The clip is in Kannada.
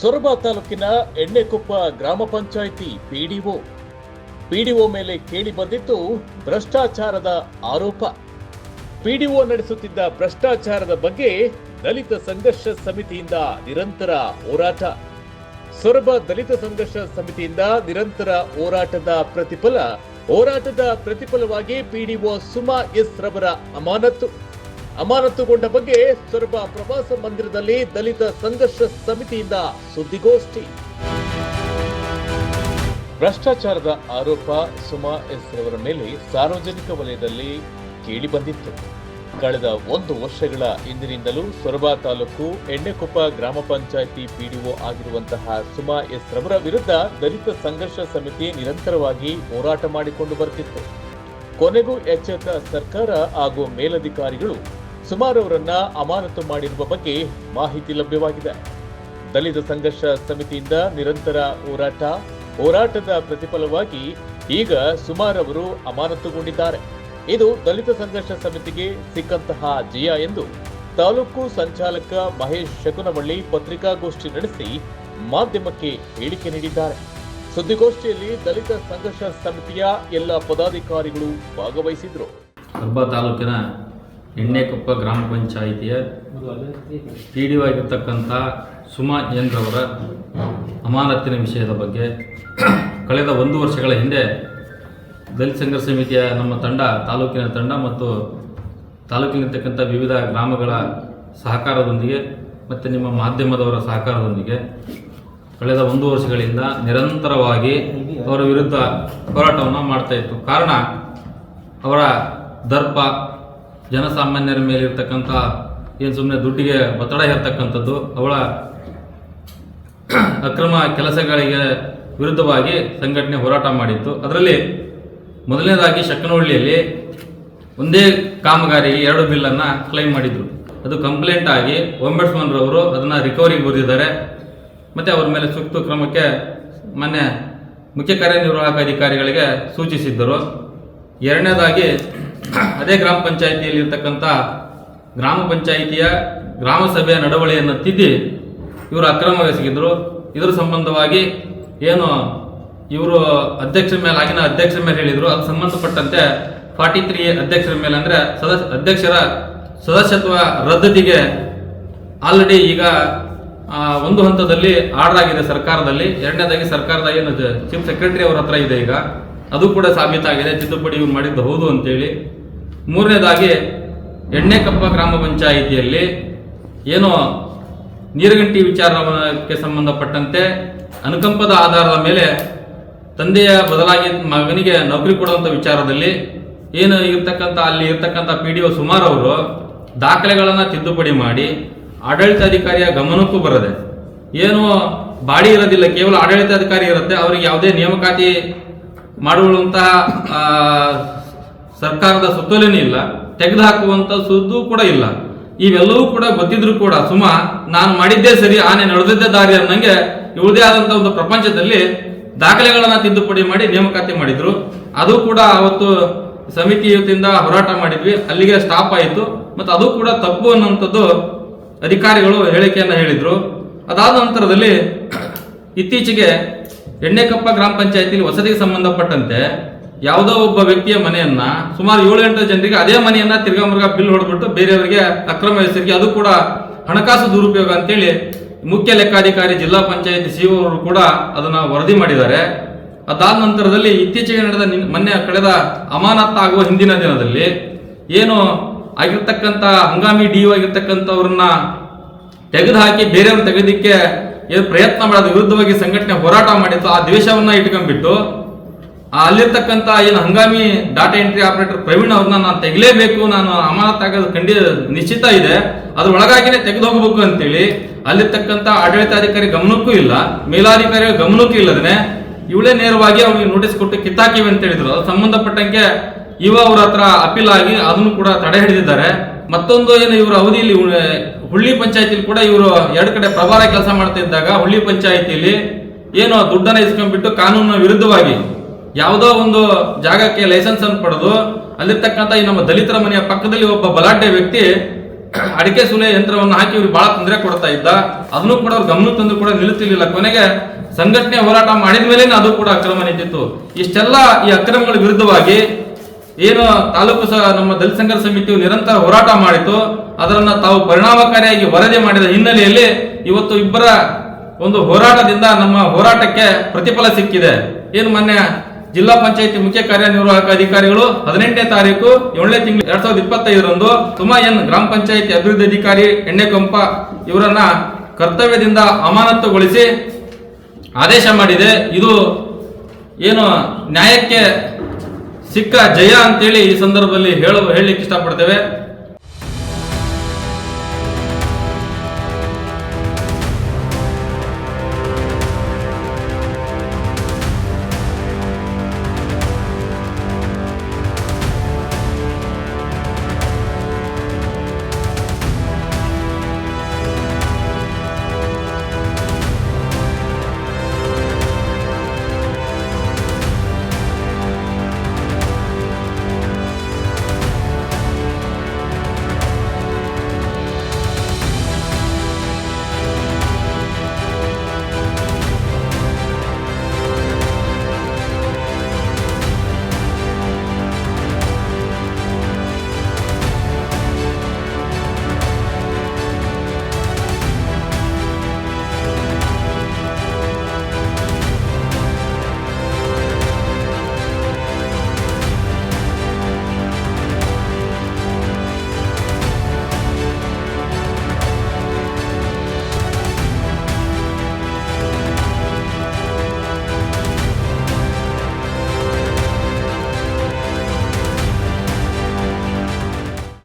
ಸೊರಬ ತಾಲೂಕಿನ ಎಣ್ಣೆಕೊಪ್ಪ ಗ್ರಾಮ ಪಂಚಾಯಿತಿ ಪಿಡಿಒ. ಪಿಡಿಒ ಮೇಲೆ ಕೇಳಿ ಬಂದಿದ್ದು ಭ್ರಷ್ಟಾಚಾರದ ಆರೋಪ. ಪಿಡಿಒ ನಡೆಸುತ್ತಿದ್ದ ಭ್ರಷ್ಟಾಚಾರದ ಬಗ್ಗೆ ದಲಿತ ಸಂಘರ್ಷ ಸಮಿತಿಯಿಂದ ನಿರಂತರ ಹೋರಾಟ. ಸೊರಬ ದಲಿತ ಸಂಘರ್ಷ ಸಮಿತಿಯಿಂದ ನಿರಂತರ ಹೋರಾಟದ ಪ್ರತಿಫಲ, ಹೋರಾಟದ ಪ್ರತಿಫಲವಾಗಿ ಪಿಡಿಒ ಸುಮಾ ಎಸ್ ರವರ ಅಮಾನತು ಅಮಾನತುಗೊಂಡ ಬಗ್ಗೆ ಸೊರಬ ಪ್ರವಾಸ ಮಂದಿರದಲ್ಲಿ ದಲಿತ ಸಂಘರ್ಷ ಸಮಿತಿಯಿಂದ ಸುದ್ದಿಗೋಷ್ಠಿ. ಭ್ರಷ್ಟಾಚಾರದ ಆರೋಪ ಸುಮಾ ಎಸ್ ರವರ ಮೇಲೆ ಸಾರ್ವಜನಿಕ ವಲಯದಲ್ಲಿ ಕೇಳಿಬಂದಿತ್ತು ಕಳೆದ ಒಂದು ವರ್ಷಗಳ ಹಿಂದಿನಿಂದಲೂ ಸೊರಬ ತಾಲೂಕು ಎಣ್ಣೆಕೊಪ್ಪ ಗ್ರಾಮ ಪಂಚಾಯಿತಿ ಪಿಡಿಒ ಆಗಿರುವಂತಹ ಸುಮಾ ಎಸ್ ರವರ ವಿರುದ್ಧ ದಲಿತ ಸಂಘರ್ಷ ಸಮಿತಿ ನಿರಂತರವಾಗಿ ಹೋರಾಟ ಮಾಡಿಕೊಂಡು ಬರುತ್ತಿತ್ತು ಕೊನೆಗೂ ಎಚ್ಚೆತ್ತ ಸರ್ಕಾರ ಹಾಗೂ ಮೇಲಧಿಕಾರಿಗಳು ಸುಮಾರವರನ್ನ ಅಮಾನತು ಮಾಡಿರುವ ಬಗ್ಗೆ ಮಾಹಿತಿ ಲಭ್ಯವಾಗಿದೆ. ದಲಿತ ಸಂಘರ್ಷ ಸಮಿತಿಯಿಂದ ನಿರಂತರ ಹೋರಾಟ, ಹೋರಾಟದ ಪ್ರತಿಫಲವಾಗಿ ಈಗ ಸುಮಾರವರು ಅಮಾನತುಗೊಂಡಿದ್ದಾರೆ. ಇದು ದಲಿತ ಸಂಘರ್ಷ ಸಮಿತಿಗೆ ಸಿಕ್ಕಂತಹ ಜಯ ಎಂದು ತಾಲೂಕು ಸಂಚಾಲಕ ಮಹೇಶ್ ಶಕುನವಳ್ಳಿ ಪತ್ರಿಕಾಗೋಷ್ಠಿ ನಡೆಸಿ ಮಾಧ್ಯಮಕ್ಕೆ ಹೇಳಿಕೆ ನೀಡಿದ್ದಾರೆ. ಸುದ್ದಿಗೋಷ್ಠಿಯಲ್ಲಿ ದಲಿತ ಸಂಘರ್ಷ ಸಮಿತಿಯ ಎಲ್ಲ ಪದಾಧಿಕಾರಿಗಳು ಭಾಗವಹಿಸಿದ್ರು. ತಾಲೂಕಿನ ಎಣ್ಣೆಕೊಪ್ಪ ಗ್ರಾಮ ಪಂಚಾಯಿತಿಯ ಪಿ ಡಿ ಆಗಿರ್ತಕ್ಕಂಥ ಸುಮಾ ಎನ್ರವರ ಅಮಾನತ್ತಿನ ವಿಷಯದ ಬಗ್ಗೆ ಕಳೆದ ಒಂದು ವರ್ಷಗಳ ಹಿಂದೆ ದಲಿತ ಸಂಘರ್ಷ ಸಮಿತಿಯ ನಮ್ಮ ತಂಡ, ತಾಲೂಕಿನ ತಂಡ ಮತ್ತು ತಾಲೂಕಿನಲ್ಲಿರ್ತಕ್ಕಂಥ ವಿವಿಧ ಗ್ರಾಮಗಳ ಸಹಕಾರದೊಂದಿಗೆ ಮತ್ತು ನಿಮ್ಮ ಮಾಧ್ಯಮದವರ ಸಹಕಾರದೊಂದಿಗೆ ಕಳೆದ ಒಂದು ವರ್ಷಗಳಿಂದ ನಿರಂತರವಾಗಿ ಅವರ ವಿರುದ್ಧ ಹೋರಾಟವನ್ನು ಮಾಡ್ತಾ ಇತ್ತು. ಕಾರಣ ಅವರ ದರ್ಪ ಜನಸಾಮಾನ್ಯರ ಮೇಲೆ ಇರ್ತಕ್ಕಂಥ ಏನು ಸುಮ್ಮನೆ ದುಡ್ಡಿಗೆ ಒತ್ತಡ ಇರ್ತಕ್ಕಂಥದ್ದು ಅವಳ ಅಕ್ರಮ ಕೆಲಸಗಳಿಗೆ ವಿರುದ್ಧವಾಗಿ ಸಂಘಟನೆ ಹೋರಾಟ ಮಾಡಿತ್ತು. ಅದರಲ್ಲಿ ಮೊದಲನೇದಾಗಿ ಶಕ್ಕನಹಳ್ಳಿಯಲ್ಲಿ ಒಂದೇ ಕಾಮಗಾರಿಗೆ ಎರಡು ಬಿಲ್ಲನ್ನು ಕ್ಲೈಮ್ ಮಾಡಿದ್ರು. ಅದು ಕಂಪ್ಲೇಂಟ್ ಆಗಿ ರವರು ಅದನ್ನು ರಿಕವರಿಗೆ ಬರೆದಿದ್ದಾರೆ. ಮತ್ತು ಅವರ ಮೇಲೆ ಸೂಕ್ತ ಕ್ರಮಕ್ಕೆ ಮೊನ್ನೆ ಮುಖ್ಯ ಕಾರ್ಯನಿರ್ವಾಹಕ ಅಧಿಕಾರಿಗಳಿಗೆ ಸೂಚಿಸಿದ್ದರು. ಎರಡನೇದಾಗಿ ಅದೇ ಗ್ರಾಮ ಪಂಚಾಯಿತಿಯಲ್ಲಿ ಇರ್ತಕ್ಕಂಥ ಗ್ರಾಮ ಪಂಚಾಯಿತಿಯ ಗ್ರಾಮ ಸಭೆಯ ನಡವಳಿಯನ್ನು ತಿದ್ದಿ ಇವರು ಅಕ್ರಮವೆಸಗಿದ್ರು. ಇದರ ಸಂಬಂಧವಾಗಿ ಏನು ಇವರು ಅಧ್ಯಕ್ಷರ ಮೇಲೆ, ಆಗಿನ ಅಧ್ಯಕ್ಷರ ಮೇಲೆ ಹೇಳಿದರು. ಅದು ಸಂಬಂಧಪಟ್ಟಂತೆ ಫಾರ್ಟಿ ತ್ರೀ ಅಧ್ಯಕ್ಷರ ಮೇಲೆ ಅಂದರೆ ಸದಸ್ಯ ಅಧ್ಯಕ್ಷರ ಸದಸ್ಯತ್ವ ರದ್ದತಿಗೆ ಆಲ್ರೆಡಿ ಈಗ ಒಂದು ಹಂತದಲ್ಲಿ ಆರ್ಡರ್ ಆಗಿದೆ ಸರ್ಕಾರದಲ್ಲಿ. ಎರಡನೇದಾಗಿ ಸರ್ಕಾರದ ಏನು, ಚೀಫ್ ಸೆಕ್ರೆಟರಿ ಅವರ ಹತ್ರ ಇದೆ ಈಗ. ಅದು ಕೂಡ ಸಾಬೀತಾಗಿದೆ. ತಿದ್ದುಪಡಿ ಇವ್ರು ಮಾಡಿದ್ದು ಹೌದು ಅಂತೇಳಿ. ಮೂರನೇದಾಗಿ ಎಣ್ಣೆಕಪ್ಪ ಗ್ರಾಮ ಪಂಚಾಯಿತಿಯಲ್ಲಿ ಏನೋ ನೀರುಗಂಟಿ ವಿಚಾರಕ್ಕೆ ಸಂಬಂಧಪಟ್ಟಂತೆ ಅನುಕಂಪದ ಆಧಾರದ ಮೇಲೆ ತಂದೆಯ ಬದಲಾಗಿ ಮಗನಿಗೆ ನೌಕರಿ ಕೊಡುವಂಥ ವಿಚಾರದಲ್ಲಿ ಏನು ಇರ್ತಕ್ಕಂಥ, ಅಲ್ಲಿ ಇರ್ತಕ್ಕಂಥ ಪಿ ಡಿ ಒ ಸುಮಾರು ಅವರು ದಾಖಲೆಗಳನ್ನು ತಿದ್ದುಪಡಿ ಮಾಡಿ ಆಡಳಿತಾಧಿಕಾರಿಯ ಗಮನಕ್ಕೂ ಬರದೆ ಏನು ಬಾಡಿ ಇರೋದಿಲ್ಲ, ಕೇವಲ ಆಡಳಿತಾಧಿಕಾರಿ ಇರುತ್ತೆ, ಅವರಿಗೆ ಯಾವುದೇ ನೇಮಕಾತಿ ಮಾಡುವಂತಹ ಸರ್ಕಾರದ ಸುತ್ತೋಲೆನೂ ಇಲ್ಲ ತೆಗೆದುಹಾಕುವಂಥ ಸುದ್ದು ಕೂಡ ಇಲ್ಲ. ಇವೆಲ್ಲವೂ ಕೂಡ ಗೊತ್ತಿದ್ರು ಕೂಡ ಸುಮ, ನಾನು ಮಾಡಿದ್ದೇ ಸರಿ, ಆನೆ ನಡೆದಿದ್ದೇ ದಾರಿ ಅನ್ನಂಗೆ ಇವ್ರದೇ ಆದಂಥ ಒಂದು ಪ್ರಪಂಚದಲ್ಲಿ ದಾಖಲೆಗಳನ್ನ ತಿದ್ದುಪಡಿ ಮಾಡಿ ನೇಮಕಾತಿ ಮಾಡಿದ್ರು. ಅದು ಕೂಡ ಅವತ್ತು ಸಮಿತಿ ವತಿಯಿಂದ ಹೋರಾಟ ಮಾಡಿದ್ವಿ. ಅಲ್ಲಿಗೆ ಸ್ಟಾಪ್ ಆಯಿತು. ಮತ್ತು ಅದು ಕೂಡ ತಪ್ಪು ಅನ್ನುವಂಥದ್ದು ಅಧಿಕಾರಿಗಳು ಹೇಳಿಕೆಯನ್ನ ಹೇಳಿದರು. ಅದಾದ ನಂತರದಲ್ಲಿ ಇತ್ತೀಚೆಗೆ ಎಣ್ಣೆಕಪ್ಪ ಗ್ರಾಮ ಪಂಚಾಯತಿಲಿ ವಸತಿಗೆ ಸಂಬಂಧಪಟ್ಟಂತೆ ಯಾವುದೋ ಒಬ್ಬ ವ್ಯಕ್ತಿಯ ಮನೆಯನ್ನ ಸುಮಾರು ಏಳು ಎಂಟು ಜನರಿಗೆ ಅದೇ ಮನೆಯನ್ನ ತಿರ್ಗಾ ಮೃಗ ಬಿಲ್ ಹೊಡೆದ್ಬಿಟ್ಟು ಬೇರೆಯವರಿಗೆ ಅಕ್ರಮ ಹೆಸರಿಗೆ ಅದು ಕೂಡ ಹಣಕಾಸು ದುರುಪಯೋಗ ಅಂತೇಳಿ ಮುಖ್ಯ ಲೆಕ್ಕಾಧಿಕಾರಿ, ಜಿಲ್ಲಾ ಪಂಚಾಯತ್ ಸಿ ಅವರು ಕೂಡ ಅದನ್ನ ವರದಿ ಮಾಡಿದ್ದಾರೆ. ಅದಾದ ನಂತರದಲ್ಲಿ ಇತ್ತೀಚೆಗೆ ನಡೆದ ನಿನ್- ಮೊನ್ನೆ ಕಳೆದ ಅಮಾನತ್ ಆಗುವ ಹಿಂದಿನ ದಿನದಲ್ಲಿ ಏನು ಆಗಿರ್ತಕ್ಕಂಥ ಹಂಗಾಮಿ ಡಿ ಆಗಿರ್ತಕ್ಕಂಥವ್ರನ್ನ ತೆಗೆದುಹಾಕಿ ಬೇರೆಯವ್ರು ತೆಗೆದಿಕ್ಕೆ ಏನು ಪ್ರಯತ್ನ ಮಾಡೋದು ವಿರುದ್ಧವಾಗಿ ಸಂಘಟನೆ ಹೋರಾಟ ಮಾಡಿತ್ತು, ಆ ದ್ವೇಷವನ್ನ ಇಟ್ಕೊಂಡ್ಬಿಟ್ಟು ಅಲ್ಲಿರ್ತಕ್ಕಂಥ ಏನು ಹಂಗಾಮಿ ಡಾಟಾ ಎಂಟ್ರಿ ಆಪರೇಟರ್ ಪ್ರವೀಣ್ ಅವ್ರನ್ನ ನಾನು ತೆಗಲೇಬೇಕು, ನಾನು ಅಮಾನತ್ ಆಗೋದು ಖಂಡಿ ನಿಶ್ಚಿತ ಇದೆ. ಅದ್ರ ಒಳಗಾಗಿನೇ ತೆಗೆದು ಹೋಗ್ಬೇಕು ಅಂತೇಳಿ ಅಲ್ಲಿರ್ತಕ್ಕಂಥ ಆಡಳಿತಾಧಿಕಾರಿ ಗಮನಕ್ಕೂ ಇಲ್ಲ, ಮೇಲಾಧಿಕಾರಿಗಳ ಗಮನಕ್ಕೂ ಇಲ್ಲದನೆ ಇವಳೇ ನೇರವಾಗಿ ಅವ್ರಿಗೆ ನೋಟಿಸ್ ಕೊಟ್ಟು ಕಿತ್ತಾಕಿವೆ ಅಂತ ಹೇಳಿದ್ರು. ಅದು ಸಂಬಂಧಪಟ್ಟಂಗೆ ಇವ ಅವ್ರ ಹತ್ರ ಅಪೀಲ್ ಆಗಿ ಅದನ್ನು ಕೂಡ ತಡೆ ಹಿಡಿದಿದ್ದಾರೆ. ಮತ್ತೊಂದು ಏನು ಇವರ ಅವಧಿಯಲ್ಲಿ ಹುಳ್ಳಿ ಪಂಚಾಯತಿಲಿ ಕೂಡ ಇವರು ಎರಡು ಕಡೆ ಪ್ರಭಾರ ಕೆಲಸ ಮಾಡ್ತಾ ಇದ್ದಾಗ ಹುಳ್ಳಿ ಪಂಚಾಯತಿಲಿ ಏನು ದುಡ್ಡನ್ನ ಇಸ್ಕೊಂಡ್ಬಿಟ್ಟು ಕಾನೂನಿನ ವಿರುದ್ಧವಾಗಿ ಯಾವುದೋ ಒಂದು ಜಾಗಕ್ಕೆ ಲೈಸೆನ್ಸ್ ಅನ್ನು ಪಡೆದು ಅಲ್ಲಿರ್ತಕ್ಕಂಥ ಈ ನಮ್ಮ ದಲಿತರ ಮನೆಯ ಪಕ್ಕದಲ್ಲಿ ಒಬ್ಬ ಬಲಾಢ್ಯ ವ್ಯಕ್ತಿ ಅಡಿಕೆ ಸುಲೆ ಯಂತ್ರವನ್ನು ಹಾಕಿ ಇವ್ರಿಗೆ ಬಹಳ ತೊಂದರೆ ಕೊಡ್ತಾ ಇದ್ದ. ಅದನ್ನು ಕೂಡ ಅವ್ರು ಗಮನ ತಂದು ಕೂಡ ನಿಲ್ಲುತ್ತಿರ್ಲಿಲ್ಲ. ಕೊನೆಗೆ ಸಂಘಟನೆ ಹೋರಾಟ ಮಾಡಿದ ಮೇಲೆ ಅದು ಕೂಡ ಅಕ್ರಮ ನಿಂತಿತ್ತು. ಇಷ್ಟೆಲ್ಲ ಈ ಅಕ್ರಮಗಳ ವಿರುದ್ಧವಾಗಿ ಏನು ತಾಲೂಕು ಸಹ ನಮ್ಮ ದಲಿತ ಸಂಘರ್ಷ ಸಮಿತಿಯು ನಿರಂತರ ಹೋರಾಟ ಮಾಡಿತು. ಅದರನ್ನ ತಾವು ಪರಿಣಾಮಕಾರಿಯಾಗಿ ವರದಿ ಮಾಡಿದ ಹಿನ್ನೆಲೆಯಲ್ಲಿ ಇವತ್ತು ಇಬ್ಬರ ಒಂದು ಹೋರಾಟದಿಂದ ನಮ್ಮ ಹೋರಾಟಕ್ಕೆ ಪ್ರತಿಫಲ ಸಿಕ್ಕಿದೆ. ಏನು ಮೊನ್ನೆ ಜಿಲ್ಲಾ ಪಂಚಾಯತಿ ಮುಖ್ಯ ಕಾರ್ಯನಿರ್ವಾಹಕ ಅಧಿಕಾರಿಗಳು ಹದಿನೆಂಟನೇ ತಾರೀಕು ಏಳನೇ ತಿಂಗಳು ಎರಡ್ ಸಾವಿರದ ಇಪ್ಪತ್ತೈದರಂದು ತುಮಾ ಎನ್ ಗ್ರಾಮ ಪಂಚಾಯತಿ ಅಭಿವೃದ್ಧಿ ಅಧಿಕಾರಿ ಎಣ್ಣೆಕೊಂಪ ಇವರನ್ನ ಕರ್ತವ್ಯದಿಂದ ಅಮಾನತುಗೊಳಿಸಿ ಆದೇಶ ಮಾಡಿದೆ. ಇದು ಏನು ನ್ಯಾಯಕ್ಕೆ ಸಿಕ್ಕ ಜಯ ಅಂತೇಳಿ ಈ ಸಂದರ್ಭದಲ್ಲಿ ಹೇಳ, ಹೇಳಲಿಕ್ಕೆ ಇಷ್ಟಪಡ್ತೇವೆ.